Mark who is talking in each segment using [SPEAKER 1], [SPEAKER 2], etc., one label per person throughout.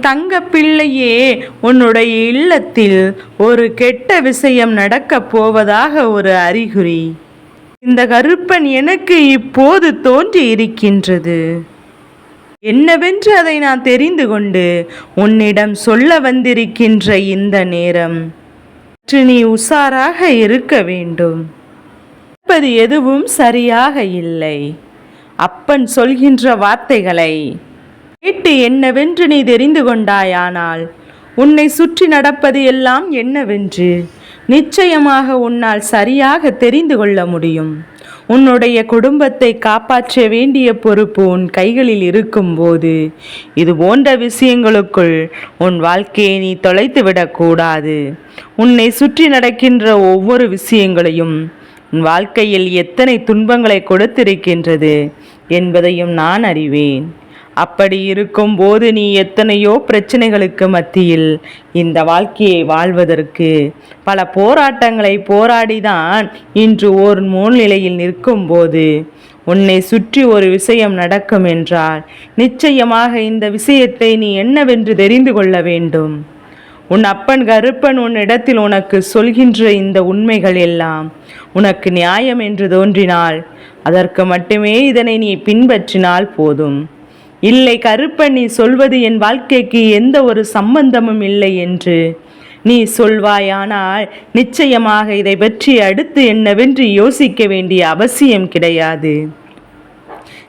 [SPEAKER 1] தங்க பிள்ளையே உன்னுடைய இல்லத்தில் ஒரு கெட்ட விஷயம் நடக்கப் போவதாக ஒரு அறிகுறி. இந்த கருப்பன் எனக்கு இப்போது தோன்றி இருக்கின்றது. என்னவென்று அதை நான் தெரிந்து கொண்டு உன்னிடம் சொல்ல வந்திருக்கின்ற இந்த நேரம். நீ உஷாராக இருக்க வேண்டும். நடப்பது எதுவும் சரியாக இல்லை. அப்பன் சொல்கின்ற வார்த்தைகளை கேட்டு என்னவென்று நீ தெரிந்து கொண்டாயானால் உன்னை சுற்றி நடப்பது எல்லாம் என்னவென்று நிச்சயமாக உன்னால் சரியாக தெரிந்து கொள்ள முடியும். உன்னுடைய குடும்பத்தை காப்பாற்ற வேண்டிய பொறுப்பு உன் கைகளில் இருக்கும்போது இது போன்ற விஷயங்களுக்குள் உன் வாழ்க்கையை நீ தொலைத்து விடக்கூடாது உன்னை சுற்றி நடக்கின்ற ஒவ்வொரு விஷயங்களையும் உன் வாழ்க்கையில் எத்தனை துன்பங்களை கொடுத்திருக்கின்றது என்பதையும் நான் அறிவேன். அப்படி இருக்கும்போது நீ எத்தனையோ பிரச்சனைகளுக்கு மத்தியில் இந்த வாழ்க்கையை வாழ்வதற்கு பல போராட்டங்களை போராடிதான் இன்று ஓர் நிற்கும் நிற்கும்போது உன்னை சுற்றி ஒரு விஷயம் நடக்கும் என்றால் நிச்சயமாக இந்த விஷயத்தை நீ என்னவென்று தெரிந்து கொள்ள வேண்டும். உன் அப்பன் கருப்பன் உன்னிடத்தில் உனக்கு சொல்கின்ற இந்த உண்மைகள் எல்லாம் உனக்கு நியாயம் என்று தோன்றினால் அதற்கு மட்டுமே இதனை நீ பின்பற்றினால் போதும். இல்லை கருப்பன் நீ சொல்வது என் வாழ்க்கைக்கு எந்த ஒரு சம்பந்தமும் இல்லை என்று. நீ சொல்வாயானால் நிச்சயமாக இதை பற்றி அடுத்து என்னவென்று யோசிக்க வேண்டிய அவசியம் கிடையாது.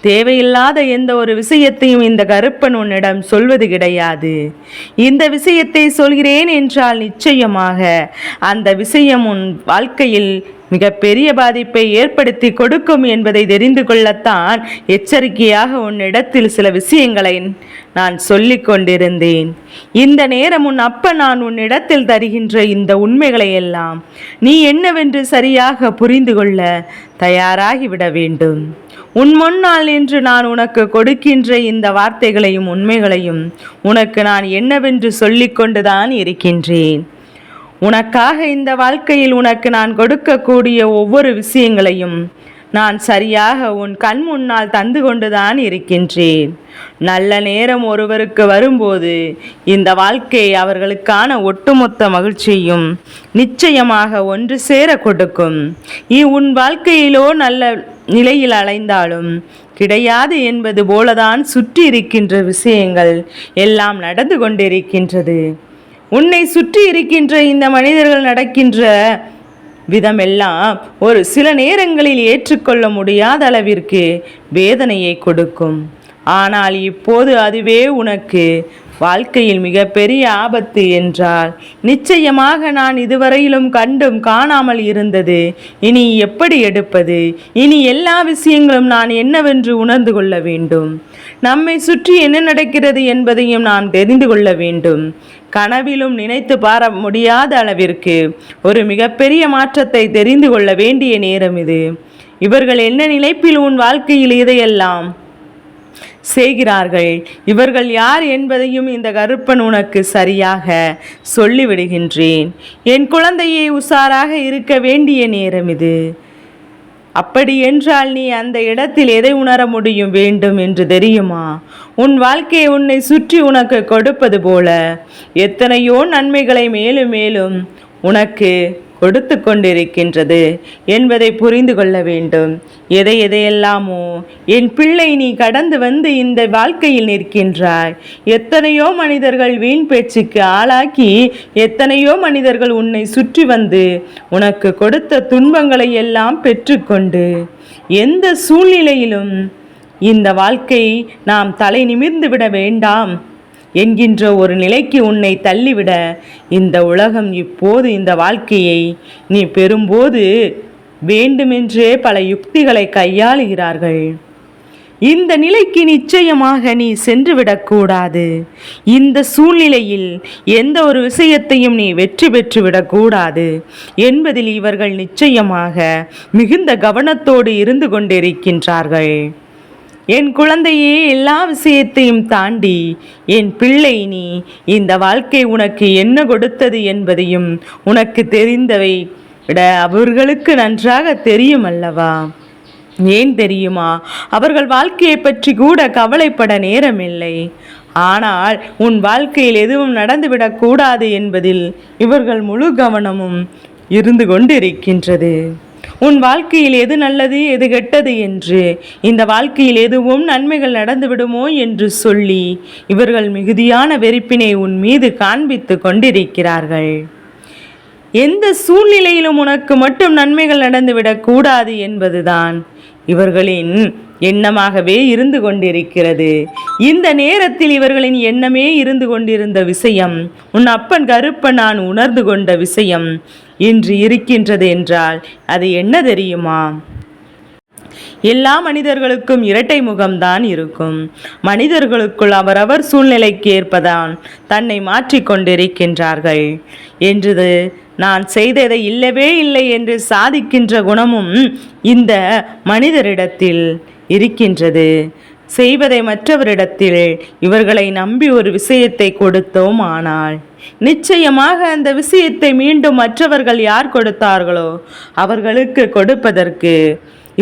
[SPEAKER 1] தேவையில்லாத எந்த ஒரு விஷயத்தையும் இந்த கருப்பன் உன்னிடம் சொல்வது கிடையாது. இந்த விஷயத்தை சொல்கிறேன் என்றால் நிச்சயமாக அந்த விஷயம் உன் வாழ்க்கையில் மிக பெரிய பாதிப்பை ஏற்படுத்தி கொடுக்கும் என்பதை தெரிந்து கொள்ளத்தான் எச்சரிக்கையாக உன்னிடத்தில் சில விஷயங்களை நான் சொல்லி கொண்டிருந்தேன். இந்த நேரம் உன் அப்ப நான் உன்னிடத்தில் தருகின்ற இந்த உண்மைகளை எல்லாம் நீ என்னவென்று சரியாக புரிந்து கொள்ள தயாராகிவிட வேண்டும். உன் முன்னால் என்று நான் உனக்கு கொடுக்கின்ற இந்த வார்த்தைகளையும் உண்மைகளையும் உனக்கு நான் என்னவென்று சொல்லிக்கொண்டுதான் இருக்கின்றேன். உனக்காக இந்த வாழ்க்கையில் உனக்கு நான் கொடுக்கக்கூடிய ஒவ்வொரு விஷயங்களையும் நான் சரியாக உன் கண் முன்னால் தந்து கொண்டுதான் இருக்கின்றேன். நல்ல நேரம் ஒருவருக்கு வரும்போது இந்த வாழ்க்கை அவர்களுக்கான ஒட்டுமொத்த மகிழ்ச்சியும் நிச்சயமாக ஒன்று சேர கொடுக்கும். இ உன் வாழ்க்கையிலோ நல்ல நிலையில் அலைந்தாலும் கிடையாது என்பது போலதான் சுற்றி இருக்கின்ற விஷயங்கள் எல்லாம் நடந்து கொண்டிருக்கின்றது. உன்னை சுற்றி இருக்கின்ற இந்த மனிதர்கள் நடக்கின்ற விதமெல்லாம் ஒரு சில நேரங்களில் ஏற்றுக்கொள்ள முடியாத அளவிற்கு வேதனையை கொடுக்கும். ஆனால் இப்போது அதுவே உனக்கு வாழ்க்கையில் மிகப்பெரிய ஆபத்து என்றால் நிச்சயமாக நான் இதுவரையிலும் கண்டும் காணாமல் இருந்தது. இனி எப்படி எடுப்பது? இனி எல்லா விஷயங்களும் நான் என்னவென்று உணர்ந்து கொள்ள வேண்டும். நம்மை சுற்றி என்ன நடக்கிறது என்பதையும் நான் தெரிந்து கொள்ள வேண்டும். கனவிலும் நினைத்து பார முடியாத அளவிற்கு ஒரு மிகப்பெரிய மாற்றத்தை தெரிந்து கொள்ள வேண்டிய நேரம் இது. இவர்கள் என்ன நினைப்பில் உன் வாழ்க்கையில் இதையெல்லாம் செய்கிறார்கள். இவர்கள் யார் என்பதையும் இந்த கருப்பன் உனக்கு சரியாக சொல்லிவிடுகின்றேன். என் குழந்தையை உஷாராக இருக்க வேண்டிய நேரம் இது. அப்படி என்றால் நீ அந்த இடத்தில் எதை உணர முடியும் வேண்டும் என்று தெரியுமா? உன் வாழ்க்கையை உன்னை சுற்றி உனக்கு கொடுப்பது போல. எத்தனையோ நன்மைகளை மேலும் மேலும் உனக்கு கொடுத்து கொண்டிருக்கின்றது என்பதை புரிந்து கொள்ள வேண்டும். எதை எதையெல்லாமோ என் பிள்ளை நீ கடந்து வந்து இந்த வாழ்க்கையில் நிற்கின்றாய். எத்தனையோ மனிதர்கள் வீண் பேச்சுக்கு ஆளாக்கி எத்தனையோ மனிதர்கள் உன்னை சுற்றி வந்து உனக்கு கொடுத்த துன்பங்களை எல்லாம் பெற்றுக்கொண்டு எந்த சூழ்நிலையிலும் இந்த வாழ்க்கை நாம் தலை நிமிர்ந்து விட வேண்டாம். என்கின்ற ஒரு நிலைக்கு உன்னை தள்ளிவிட இந்த உலகம் இப்போது இந்த வாழ்க்கையை நீ பெறும்போது வேண்டுமென்றே பல யுக்திகளை கையாளுகிறார்கள். இந்த நிலைக்கு நிச்சயமாக நீ சென்றுவிடக்கூடாது இந்த சூழ்நிலையில் எந்த ஒரு விஷயத்தையும் நீ வெற்றி பெற்று விடக்கூடாது என்பதில் இவர்கள் நிச்சயமாக மிகுந்த கவனத்தோடு இருந்து கொண்டிருக்கின்றார்கள். என் குழந்தையே எல்லா விஷயத்தையும் தாண்டி என் பிள்ளை நீ இந்த வாழ்க்கை உனக்கு என்ன கொடுத்தது என்பதையும் உனக்கு தெரிந்தவை விட அவர்களுக்கு நன்றாக தெரியும் அல்லவா? ஏன் தெரியுமா? அவர்கள் வாழ்க்கையை பற்றி கூட கவலைப்பட நேரமில்லை. ஆனால் உன் வாழ்க்கையில் எதுவும் நடந்துவிடக்கூடாது என்பதில் இவர்கள் முழு கவனமும் இருந்து கொண்டிருக்கின்றது. உன் வாழ்க்கையில் எது நல்லது எது கெட்டது என்று. இந்த வாழ்க்கையில் எதுவும் நன்மைகள் நடந்துவிடுமோ என்று சொல்லி இவர்கள் மிகுதியான வெறுப்பினை உன் மீது காண்பித்து கொண்டிருக்கிறார்கள். எந்த சூழ்நிலையிலும் உனக்கு மட்டும் நன்மைகள் நடந்துவிடக் கூடாது என்பதுதான் இவர்களின் எண்ணமாகவே இருந்து கொண்டிருக்கிறது. இந்த நேரத்தில் இவர்களின் எண்ணமே இருந்து கொண்டிருந்த விஷயம் உன் அப்பன் கருப்பன் நான் உணர்ந்து கொண்ட விஷயம் இன்று இருக்கின்றது என்றால் அது என்ன தெரியுமா? எல்லா மனிதர்களுக்கும் இரட்டை முகம்தான் இருக்கும். மனிதர்களுக்குள் அவரவர் சூழ்நிலைக்கு ஏற்பதான் தன்னை மாற்றிக்கொண்டிருக்கின்றார்கள் என்றது நான் செய்ததை இல்லவே இல்லை என்று சாதிக்கின்ற குணமும் இந்த மனிதரிடத்தில் இருக்கின்றது. செய்வதை மற்றவரிடத்தில் இவர்களை நம்பி ஒரு விஷயத்தை கொடுத்தோம் ஆனால் நிச்சயமாக அந்த விஷயத்தை மீண்டும் மற்றவர்கள் யார் கொடுத்தார்களோ அவர்களுக்கு கொடுப்பதற்கு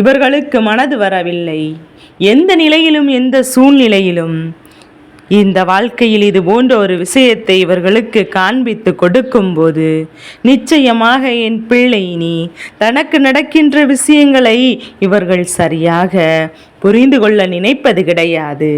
[SPEAKER 1] இவர்களுக்கு மனது வரவில்லை. எந்த நிலையிலும் எந்த சூழ்நிலையிலும் இந்த வாழ்க்கையில் இது போன்ற ஒரு விஷயத்தை இவர்களுக்கு காண்பித்து கொடுக்கும்போது நிச்சயமாக என் பிள்ளை நீ தனக்கு நடக்கின்ற விஷயங்களை இவர்கள் சரியாக புரிந்து கொள்ள நினைப்பது கிடையாது.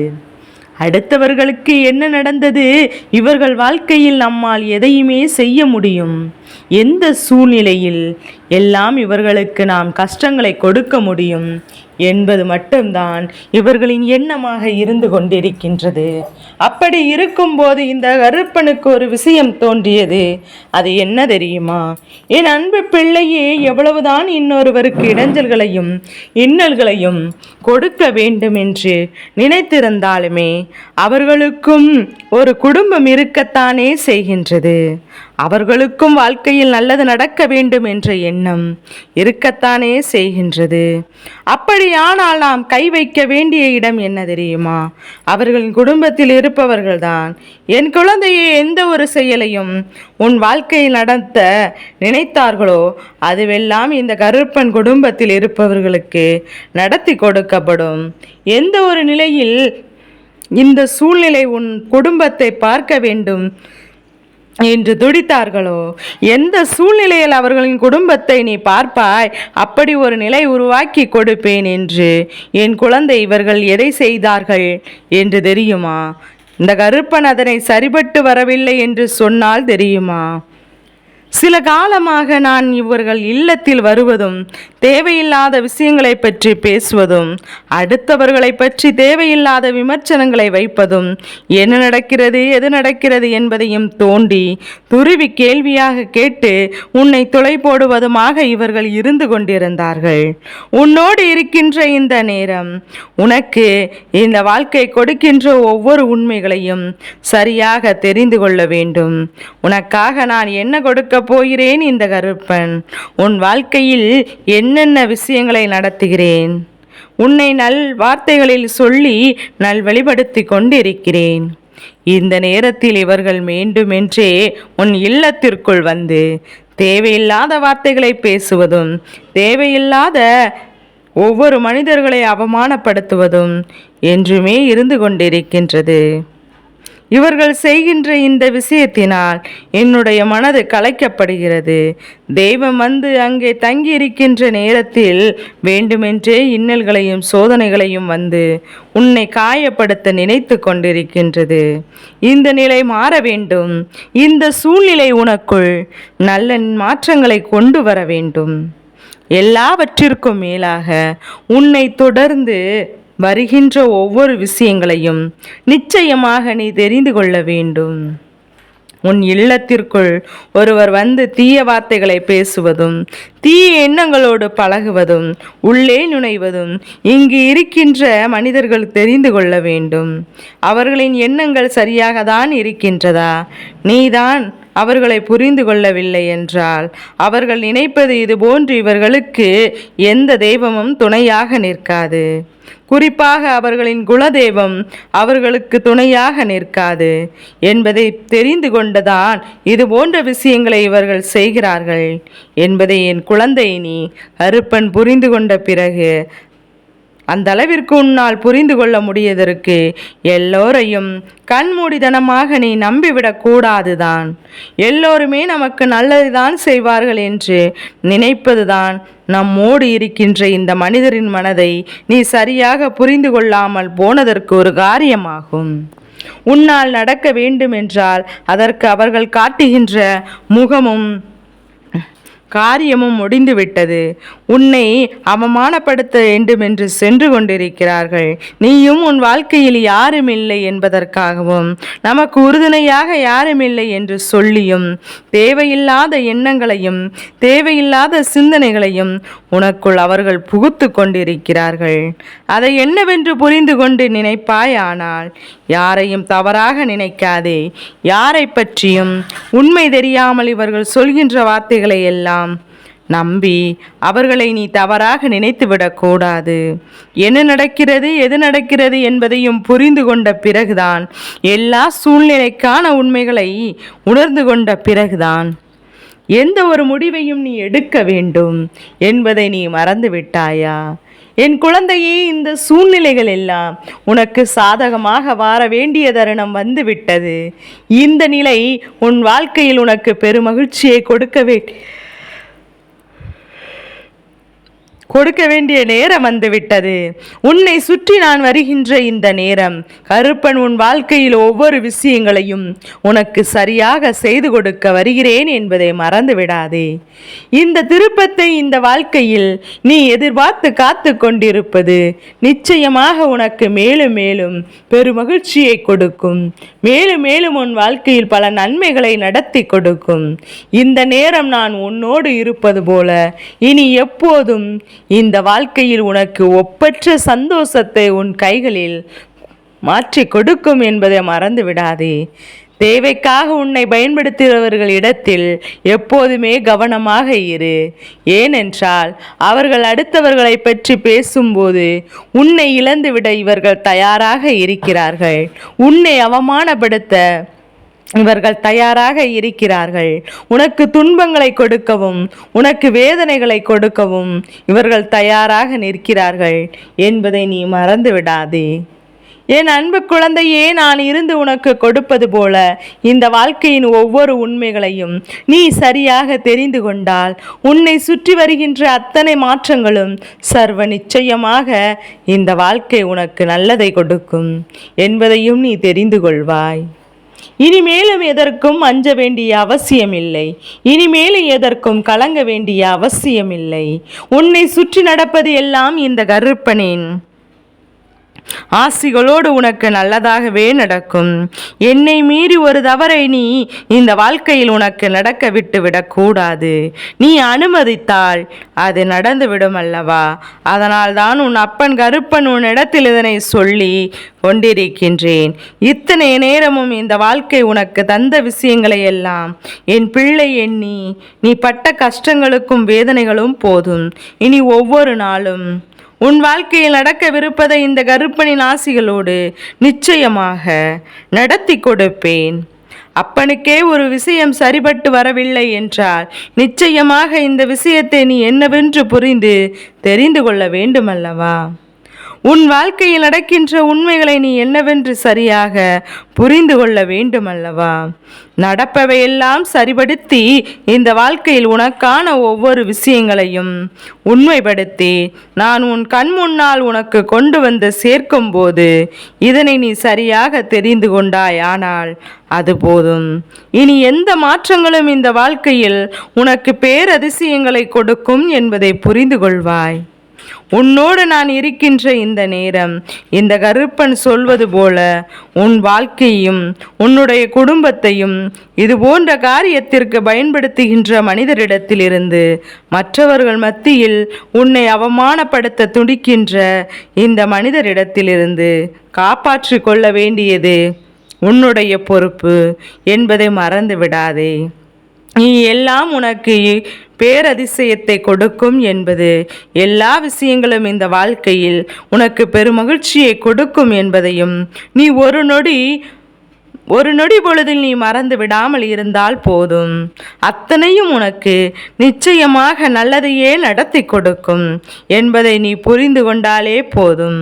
[SPEAKER 1] அடுத்தவர்களுக்கு என்ன நடந்தது? இவர்கள் வாழ்க்கையில் நம்மால் எதையுமே செய்ய முடியும். எந்த சூழ்நிலையில் எல்லாம் இவர்களுக்கு நாம் கஷ்டங்களை கொடுக்க முடியும் என்பது மட்டும்தான் இவர்களின் எண்ணமாக இருந்து கொண்டிருக்கின்றது. அப்படி இருக்கும்போது இந்த கருப்பனுக்கு ஒரு விஷயம் தோன்றியது. அது என்ன தெரியுமா? என் அன்பு பிள்ளையே எவ்வளவுதான் இன்னொருவருக்கு இடைஞ்சல்களையும் இன்னல்களையும் கொடுக்க வேண்டும் என்று நினைத்திருந்தாலுமே அவர்களுக்கும் ஒரு குடும்பம் இருக்கத்தானே செய்கின்றது. அவர்களுக்கும் வாழ்க்கையில் நல்லது நடக்க வேண்டும் என்ற எண்ணம் இருக்கத்தானே செய்கின்றது. அப்படியானால் நாம் கை வைக்க வேண்டிய இடம் என்ன தெரியுமா? அவர்களின் குடும்பத்தில் இருப்பவர்கள்தான். என் குழந்தையை எந்த ஒரு செயலையும் உன் வாழ்க்கையில் நடத்த நினைத்தார்களோ அதுவெல்லாம் இந்த கருப்பன் குடும்பத்தில் இருப்பவர்களுக்கு நடத்தி கொடுக்கப்படும். எந்த ஒரு நிலையில் இந்த சூழ்நிலை உன் குடும்பத்தை பார்க்க வேண்டும்? என்று துடித்தார்களோ? எந்த சூழ்நிலையில் அவர்களின் குடும்பத்தை நீ பார்ப்பாய்? அப்படி ஒரு நிலை உருவாக்கி கொடுப்பேன் என்று. என் குழந்தை இவர்கள் எதை செய்தார்கள் என்று தெரியுமா? இந்த கருப்பன் அதனை சரிபட்டு வரவில்லை என்று சொன்னால் தெரியுமா? சில காலமாக நான் இவர்கள் இல்லத்தில் வருவதும் தேவையில்லாத விஷயங்களை பற்றி பேசுவதும் அடுத்தவர்களை பற்றி தேவையில்லாத விமர்சனங்களை வைப்பதும் என்ன நடக்கிறது எது நடக்கிறது என்பதையும் தோண்டி துருவி கேள்வியாக கேட்டு உன்னை துளை போடுவதுமாக இவர்கள் இருந்து கொண்டிருந்தார்கள். உன்னோடு இருக்கின்ற இந்த நேரம் உனக்கு இந்த வாழ்க்கை கொடுக்கின்ற ஒவ்வொரு உண்மைகளையும் சரியாக தெரிந்து கொள்ள வேண்டும். உனக்காக நான் என்ன கொடுக்க போகிறேன் இந்த கருப்பன். உன் வாழ்க்கையில் என்னென்ன விஷயங்களை நடத்துகிறேன்? உன்னை நல் வார்த்தைகளில் சொல்லி நல் வெளிப்படுத்தி கொண்டிருக்கிறேன். இந்த நேரத்தில் இவர்கள் வேண்டுமென்றே உன் இல்லத்திற்குள் வந்து தேவையில்லாத வார்த்தைகளை பேசுவதும் தேவையில்லாத ஒவ்வொரு மனிதர்களை அவமானப்படுத்துவதும் என்றுமே இருந்து கொண்டிருக்கின்றது. இவர்கள் செய்கின்ற இந்த விஷயத்தினால் என்னுடைய மனது கலைக்கப்படுகிறது. தெய்வம் வந்து அங்கே தங்கி இருக்கின்ற நேரத்தில் வேண்டுமென்றே இன்னல்களையும் சோதனைகளையும் வந்து உன்னை காயப்படுத்த நினைத்து கொண்டிருக்கின்றது. இந்த நிலை மாற வேண்டும். இந்த சூழ்நிலை உனக்குள் நல்ல மாற்றங்களை கொண்டு வர வேண்டும். எல்லாவற்றிற்கும் மேலாக உன்னை தொடர்ந்து வருகின்ற ஒவ்வொரு விஷயங்களையும் நிச்சயமாக நீ தெரிந்து கொள்ள வேண்டும். உன் இல்லத்திற்குள் ஒருவர் வந்து தீய வார்த்தைகளை பேசுவதும் தீய எண்ணங்களோடு பழகுவதும் உள்ளே நுழைவதும் இங்கு இருக்கின்ற மனிதர்கள் தெரிந்து கொள்ள வேண்டும். அவர்களின் எண்ணங்கள் சரியாக தான் இருக்கின்றதா? நீதான் அவர்களை புரிந்து கொள்ளவில்லை என்றால் அவர்கள் நினைப்பது இது போன்று இவர்களுக்கு எந்த தெய்வமும் துணையாக நிற்காது. குறிப்பாக அவர்களின் குலதெய்வம் அவர்களுக்கு துணையாக நிற்காது. என்பதை தெரிந்து கொண்டுதான் இது போன்ற விஷயங்களை இவர்கள் செய்கிறார்கள். என்பதை என் குழந்தை நீ அருப்பன் புரிந்து கொண்ட பிறகு அந்த அளவிற்கு உன்னால் புரிந்து கொள்ள முடியதற்கு எல்லோரையும் கண்மூடிதனமாக நீ நம்பிவிடக் கூடாதுதான். எல்லோருமே நமக்கு நல்லதுதான் செய்வார்கள் என்று நினைப்பதுதான் நம்மோடு இருக்கின்ற இந்த மனிதரின் மனதை நீ சரியாக புரிந்து கொள்ளாமல் போனதற்கு ஒரு காரியமாகும். உன்னால் நடக்க வேண்டுமென்றால் அதற்கு அவர்கள் காட்டுகின்ற முகமும் காரியமும் முடிந்துவிட்டது. உன்னை அவமானப்படுத்த வேண்டும் என்று சென்று கொண்டிருக்கிறார்கள். நீயும் உன் வாழ்க்கையில் யாரும் இல்லை என்பதற்காகவும் நமக்கு உறுதுணையாக யாரும் இல்லை என்று சொல்லியும் தேவையில்லாத எண்ணங்களையும் தேவையில்லாத சிந்தனைகளையும் உனக்குள் அவர்கள் புகுத்து கொண்டிருக்கிறார்கள். அதை என்னவென்று புரிந்து கொண்டு நினைப்பாயானால் யாரையும் தவறாக நினைக்காதே. யாரை பற்றியும் உண்மை தெரியாமல் இவர்கள் சொல்கின்ற வார்த்தைகளை எல்லாம் நம்பி அவர்களை நீ தவறாக நினைத்துவிடக்கூடாது என்ன நடக்கிறது எது நடக்கிறது என்பதையும் புரிந்து கொண்ட பிறகுதான் எல்லா சூழ்நிலைக்கான உண்மைகளை உணர்ந்து கொண்ட பிறகுதான் எந்த ஒரு முடிவையும் நீ எடுக்க வேண்டும் என்பதை நீ மறந்து விட்டாயா? என் குழந்தையே இந்த சூழ்நிலைகள் எல்லாம் உனக்கு சாதகமாக வார வேண்டிய தருணம் வந்துவிட்டது. இந்த நிலை உன் வாழ்க்கையில் உனக்கு பெருமகிழ்ச்சியை கொடுக்க வேண்டிய கொடுக்க வேண்டிய நேரம் வந்துவிட்டது. உன்னை சுற்றி நான் வருகின்ற இந்த நேரம் கருப்பன் உன் வாழ்க்கையில் ஒவ்வொரு விஷயங்களையும் உனக்கு சரியாக செய்து கொடுக்க வருகிறேன் என்பதை மறந்து விடாதே இந்த திருப்பத்தை இந்த வாழ்க்கையில் நீ எதிர்பார்த்து காத்து கொண்டிருப்பது நிச்சயமாக உனக்கு மேலும் மேலும் பெருமகிழ்ச்சியை கொடுக்கும். மேலும் மேலும் உன் வாழ்க்கையில் பல நன்மைகளை நடத்தி கொடுக்கும். இந்த நேரம் நான் உன்னோடு இருப்பது போல இனி எப்போதும் இந்த வாழ்க்கையில் உனக்கு ஒப்பற்ற சந்தோஷத்தை உன் கைகளில் மாற்றி கொடுக்கும் என்பதை மறந்து விடாதே. தேவைக்காக உன்னை பயன்படுத்துகிறவர்கள் இடத்தில் எப்போதுமே கவனமாக இரு. ஏனென்றால் அவர்கள் அடுத்தவர்களை பற்றி பேசும்போது உன்னை இழந்துவிட இவர்கள் தயாராக இருக்கிறார்கள். உன்னை அவமானப்படுத்த இவர்கள் தயாராக இருக்கிறார்கள். உனக்கு துன்பங்களை கொடுக்கவும் உனக்கு வேதனைகளை கொடுக்கவும் இவர்கள் தயாராக நிற்கிறார்கள் என்பதை நீ மறந்து விடாதே என் அன்பு குழந்தையே நான் இருந்து உனக்கு கொடுப்பது போல இந்த வாழ்க்கையின் ஒவ்வொரு உண்மைகளையும் நீ சரியாக தெரிந்து கொண்டால் உன்னை சுற்றி வருகின்ற அத்தனை மாற்றங்களும் சர்வ நிச்சயமாக இந்த வாழ்க்கை உனக்கு நல்லதை கொடுக்கும் என்பதையும் நீ தெரிந்து கொள்வாய். இனிமேலும் எதற்கும் அஞ்ச வேண்டிய அவசியமில்லை. இனிமேலும் எதற்கும் கலங்க வேண்டிய அவசியமில்லை. உன்னை சுற்றி நடப்பது எல்லாம் இந்த கருப்பனின் ஆசிகளோடு உனக்கு நல்லதாகவே நடக்கும். என்னை மீறி ஒரு தவறை நீ இந்த வாழ்க்கையில் உனக்கு நடக்க விட்டு விடக்கூடாது நீ அனுமதித்தால் அது நடந்துவிடும் அல்லவா? அதனால் தான் உன் அப்பன் கருப்பன் உன்னிடத்தில் இதனை சொல்லி கொண்டிருக்கின்றேன். இத்தனை நேரமும் இந்த வாழ்க்கை உனக்கு தந்த விஷயங்களை எல்லாம் என் பிள்ளை எண்ணி நீ பட்ட கஷ்டங்களுக்கும் வேதனைகளும் போதும். இனி ஒவ்வொரு நாளும் உன் வாழ்க்கையில் நடக்கவிருப்பதை இந்த கருப்பனின் ஆசிகளோடு நிச்சயமாக நடத்தி கொடுப்பேன். அப்பனுக்கே ஒரு விஷயம் சரிபட்டு வரவில்லை என்றால் நிச்சயமாக இந்த விஷயத்தை நீ என்னவென்று புரிந்து தெரிந்து கொள்ள வேண்டுமல்லவா? உன் வாழ்க்கையில் நடக்கின்ற உண்மைகளை நீ என்னவென்று சரியாக புரிந்து கொள்ள வேண்டுமல்லவா? நடப்பவையெல்லாம் சரிபடுத்தி இந்த வாழ்க்கையில் உனக்கான ஒவ்வொரு விஷயங்களையும் உண்மைப்படுத்தி நான் உன் கண் முன்னால் உனக்கு கொண்டு வந்து சேர்க்கும் போது இதனை நீ சரியாக தெரிந்து கொண்டாய். ஆனால் அது போதும். இனி எந்த மாற்றங்களும் இந்த வாழ்க்கையில் உனக்கு பேரதிசயங்களை கொடுக்கும் என்பதை புரிந்து கொள்வாய். உன்னோடு நான் இருக்கின்ற இந்த நேரம் இந்த கருப்பன் சொல்வது போல உன் வாழ்க்கையும் உன்னுடைய குடும்பத்தையும் இது போன்ற காரியத்திற்கு பயன்படுத்துகின்ற மனிதரிடத்திலிருந்து மற்றவர்கள் மத்தியில் உன்னை அவமானப்படுத்த துடிக்கின்ற இந்த மனிதரிடத்திலிருந்து காப்பாற்றி கொள்ள வேண்டியது உன்னுடைய பொறுப்பு என்பதை மறந்து விடாதே நீ எல்லாம் உனக்கு பேரதிசயத்தை கொடுக்கும் என்பது. எல்லா விஷயங்களும் இந்த வாழ்க்கையில் உனக்கு பெருமகிழ்ச்சியை கொடுக்கும் என்பதையும் நீ ஒரு நொடி ஒரு நொடி பொழுதில் நீ மறந்து விடாமல் இருந்தால் போதும். அத்தனையும் உனக்கு நிச்சயமாக நல்லதையே நடத்தி கொடுக்கும் என்பதை நீ புரிந்து கொண்டாலே போதும்.